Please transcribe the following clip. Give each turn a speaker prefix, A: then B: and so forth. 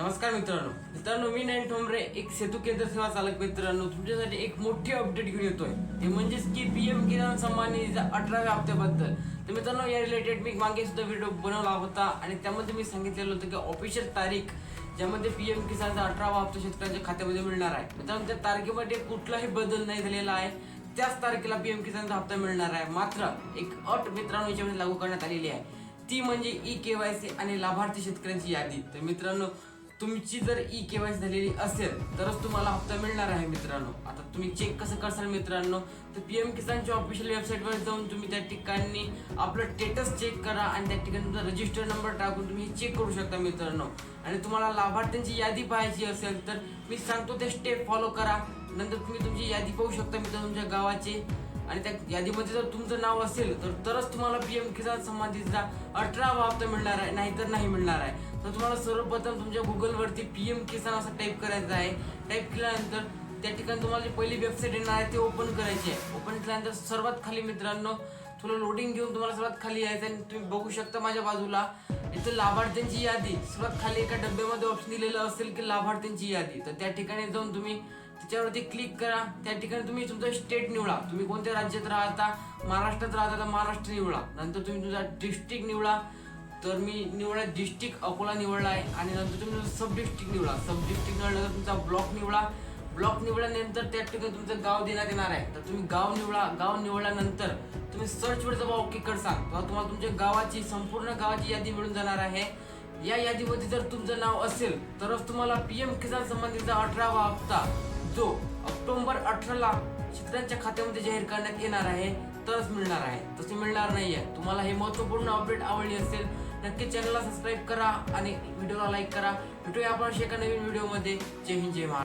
A: नमस्कार मित्रांनो. मित्रांनो मी नयन ठोंबरे एक सेतू केंद्र सेवा चालक मित्रांनो. तुमच्यासाठी एक मोठी अपडेट घेऊन येतोय. ते म्हणजेच की पी एम किसान सन्मान निधीच्या अठराव्या हप्त्याबद्दल. तर मित्रांनो या रिलेटेड मी मागे सुद्धा व्हिडिओ बनवला होता आणि त्यामध्ये मी सांगितलेलं होतं की ऑफिशियल तारीख ज्यामध्ये पी एम किसानचा अठरावा हप्ता शेतकऱ्यांच्या खात्यामध्ये मिळणार आहे. मित्रांनो त्या तारखेमध्ये कुठलाही बदल नाही झालेला आहे. त्याच तारखेला पी एम किसानचा हप्ता मिळणार आहे. मात्र एक अट मित्रांनो याच्यामध्ये लागू करण्यात आलेली आहे. ती म्हणजे ई के वाय सी आणि लाभार्थी शेतकऱ्यांची यादी. तर मित्रांनो तुमची जर ई केवायसी झालेली असेल तरच तुम्हाला हप्ता मिळणार आहे मित्रांनो. आता तुम्ही चेक कसं करसाल मित्रांनो तर पी एम किसानच्या ऑफिशियल वेबसाईटवर जाऊन तुम्ही त्या ठिकाणी आपलं स्टेटस चेक करा आणि त्या ठिकाणी तुमचा रजिस्टर नंबर टाकून तुम्ही चेक करू शकता मित्रांनो. आणि तुम्हाला लाभार्थ्यांची यादी पाहायची असेल तर मी सांगतो ते स्टेप फॉलो करा. नंतर तुम्ही तुमची यादी पाहू शकता मित्रांनो तुमच्या गावाची. आणि त्या यादीमध्ये जर तुमचं नाव असेल तर तरच तुम्हाला पी एम किसान सन्मान निधीचा अठरावा हप्ता मिळणार आहे नाहीतर नाही मिळणार आहे. तर तुम्हाला सर्वप्रथम तुमच्या गुगलवरती पी एम किसान असं टाईप करायचं आहे. टाईप केल्यानंतर त्या ठिकाणी तुम्हाला जी पहिली वेबसाईट येणार आहे ती ओपन करायची आहे. ओपन केल्यानंतर सर्वात खाली मित्रांनो थोडं लोडिंग घेऊन तुम्हाला सर्वात खाली यायचं आणि तुम्ही बघू शकता माझ्या बाजूला इथं लाभार्थ्यांची यादी. सर्वात खाली एका डब्यामध्ये ऑप्शन दिलेलं असेल की लाभार्थ्यांची यादी. तर त्या ठिकाणी जाऊन तुम्ही त्याच्यावरती क्लिक करा. त्या ठिकाणी तुम्ही तुमचं स्टेट निवडा. तुम्ही कोणत्या राज्यात राहता महाराष्ट्रात राहता तर महाराष्ट्र निवडा. नंतर तुम्ही तुमचा डिस्ट्रिक्ट निवडा. तर मी निवडा डिस्ट्रिक्ट अकोला निवडला आहे. आणि नंतर तुम्ही सब डिस्ट्रिक्ट निवडा. सब डिस्ट्रिक्ट निवडल्यानंतर तुमचा ब्लॉक निवडा. ब्लॉक निवडल्यानंतर त्या ठिकाणी तुमचं गाव देण्यात येणार आहे. तर तुम्ही गाव निवडा गाव निवडल्यानंतर तुम्ही सर्च वर जर ओके कर सांग. तेव्हा तुम्हाला तुमच्या गावाची संपूर्ण गावाची यादी मिळून जाणार आहे. या यादीमध्ये जर तुमचं नाव असेल तरच तुम्हाला पी एम किसान संबंधीचा अठरावा हप्ता जो ऑक्टोंबर अठराला शेतकऱ्यांच्या खात्यामध्ये जाहीर करण्यात येणार आहे तरच मिळणार आहे. तसे मिळणार नाही आहे तुम्हाला हे महत्त्वपूर्ण अपडेट आवडली असेल नक्की चॅनलला सबस्क्राईब करा आणि व्हिडिओला लाईक करा. भेटूया आपण अशा एका नवीन व्हिडिओमध्ये जय हिंद जय महाराष्ट्र.